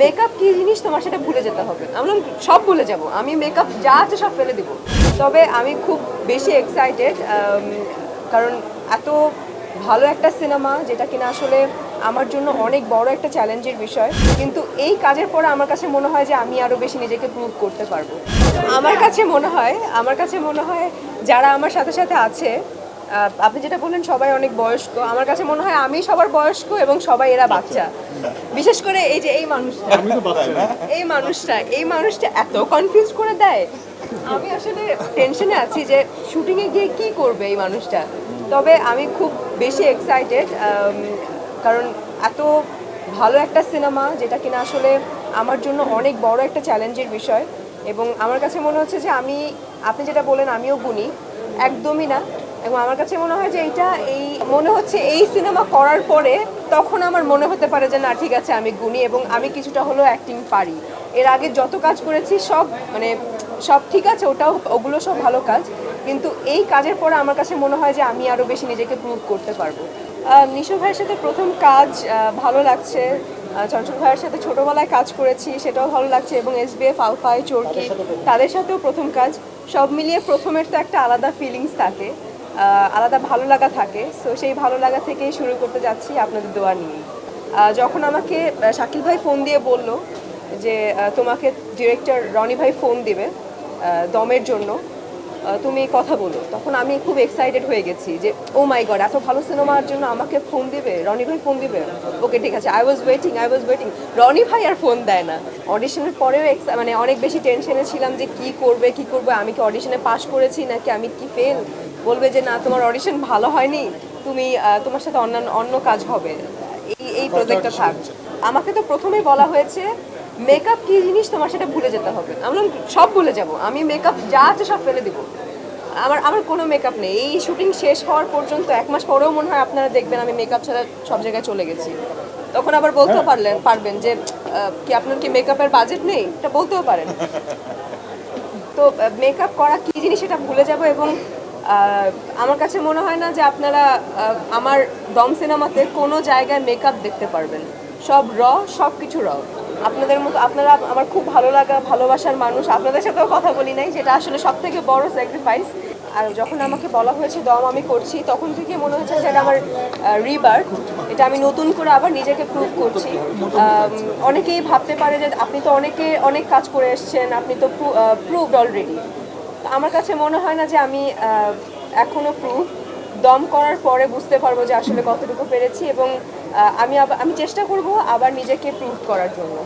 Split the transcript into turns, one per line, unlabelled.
Makeup কি জিনিস? তোমার সেটা ভুলে যেতে হবে। আমি সব ভুলে যাব। আমি মেকআপ যা আছে সব ফেলে দিব। তবে আমি খুব বেশি এক্সাইটেড কারণ এত ভালো একটা সিনেমা যেটা কিনা আসলে আমার জন্য অনেক বড় একটা চ্যালেঞ্জের বিষয়। কিন্তু এই কাজের পরে আমার কাছে মনে হয় যে আমি আরও বেশি নিজেকে প্রুভ করতে পারব। আমার কাছে মনে হয়, আমার কাছে মনে হয় যারা আমার সাথে সাথে আছে আপনি যেটা বললেন সবাই অনেক বয়স্ক। আমার কাছে মনে হয় আমি সবার বয়স্ক এবং সবাই এরা বাচ্চা। বিশেষ করে এই যে এই মানুষটা। এই মানুষটা এই মানুষটা এত কনফিউজ করে দেয়। আমি আসলে টেনশনে আছি যে শুটিংয়ে গিয়ে কি করবে এই মানুষটা। তবে আমি খুব বেশি এক্সাইটেড কারণ এত ভালো একটা সিনেমা যেটা কিনা আসলে আমার জন্য অনেক বড় একটা চ্যালেঞ্জের বিষয়। এবং আমার কাছে মনে হচ্ছে যে আমি আপনি যেটা বলেন আমিও গুনি একদমই না। এবং আমার কাছে মনে হয় যে এইটা এই, মনে হচ্ছে এই সিনেমা করার পরে তখন আমার মনে হতে পারে যে না, ঠিক আছে, আমি গুণী এবং আমি কিছুটা হলেও অ্যাক্টিং পারি। এর আগে যত কাজ করেছি সব মানে সব ঠিক আছে, ওটাও, ওগুলো সব ভালো কাজ। কিন্তু এই কাজের পরে আমার কাছে মনে হয় যে আমি আরও বেশি নিজেকে প্রুভ করতে পারব। নিশো ভাইয়ের সাথে প্রথম কাজ ভালো লাগছে। চঞ্চল ভাইয়ের সাথে ছোটোবেলায় কাজ করেছি, সেটাও ভালো লাগছে এবং এস বি এফ আলফাই চোরকি, তাদের সাথেও প্রথম কাজ। সব মিলিয়ে প্রথমের তো একটা আলাদা ফিলিংস থাকে। আলাদা ভালো লাগা থাকে। সো সেই ভালো লাগা থেকেই শুরু করতে যাচ্ছি আপনাদের দোয়া নিয়ে যখন আমাকে শাকিল ভাই ফোন দিয়ে বলল যে তোমাকে ডিরেক্টর রনি ভাই ফোন দিবে দমের জন্য তুমি কথা বলো। তখন আমি খুব এক্সাইটেড হয়ে গেছি যে ও মাই গড এত ভালো সিনেমার জন্য আমাকে ফোন দিবে? রনি ভাই ফোন দিবে? ওকে ঠিক আছে। I was waiting I was waiting Rony ভাই আর ফোন দেয় না। অডিশনের পরেও মানে অনেক বেশি টেনশনে ছিলাম যে কি করবে কি করবে? আমি কি অডিশনে পাশ করেছি নাকি আমি কি ফেল বলবে যে না তোমার অডিশন ভালো হয়নি। তুমি তোমার সাথে অন্যান্য অন্য কাজ হবে। এই এই প্রজেক্টটা থাক। আমাকে তো প্রথমেই বলা হয়েছে মেকআপ কি জিনিস? তোমার সেটা ভুলে যেতে হবে। আমরা সব ভুলে যাব। আমি মেকআপ যা আছে সব ফেলে দিব। আমার আমার কোনো মেকআপ নেই। এই শুটিং শেষ হওয়ার পর্যন্ত এক মাস পরেও মনে হয় আপনারা দেখবেন আমি মেকআপ ছাড়া সব জায়গায় চলে গেছি। তখন আবার বলতেও পারলেন পারবেন যে কি আপনার কি মেকআপের বাজেট নেই? এটা বলতেও পারেন। তো মেকআপ করা কি জিনিস সেটা ভুলে যাব এবং আমার কাছে মনে হয় না যে আপনারা আমার দম সিনেমাতে কোনো জায়গায় মেকআপ দেখতে পারবেন। সব র সব কিছু র আপনাদের মতো আপনারা আমার খুব ভালো লাগা, ভালোবাসার মানুষ। আপনাদের সাথেও কথা বলি নাই, যেটা আসলে সব থেকে বড় স্যাক্রিফাইস আর যখন আমাকে বলা হয়েছে, দম আমি করছি, তখন থেকে মনে হচ্ছে যে এটা আমার রিবার্থ এটা আমি নতুন করে আবার নিজেকে প্রুভ করছি। অনেকেই ভাবতে পারে যে আপনি তো অনেকে, অনেক কাজ করে এসছেন, আপনি তো প্রুভড অলরেডি আমার কাছে মনে হয় না যে আমি এখনও প্রুভ দম করার পরে বুঝতে পারব যে আসলে কতটুকু পেরেছি এবং আমি আমি চেষ্টা করব আবার নিজেকে প্রুভ করার জন্য।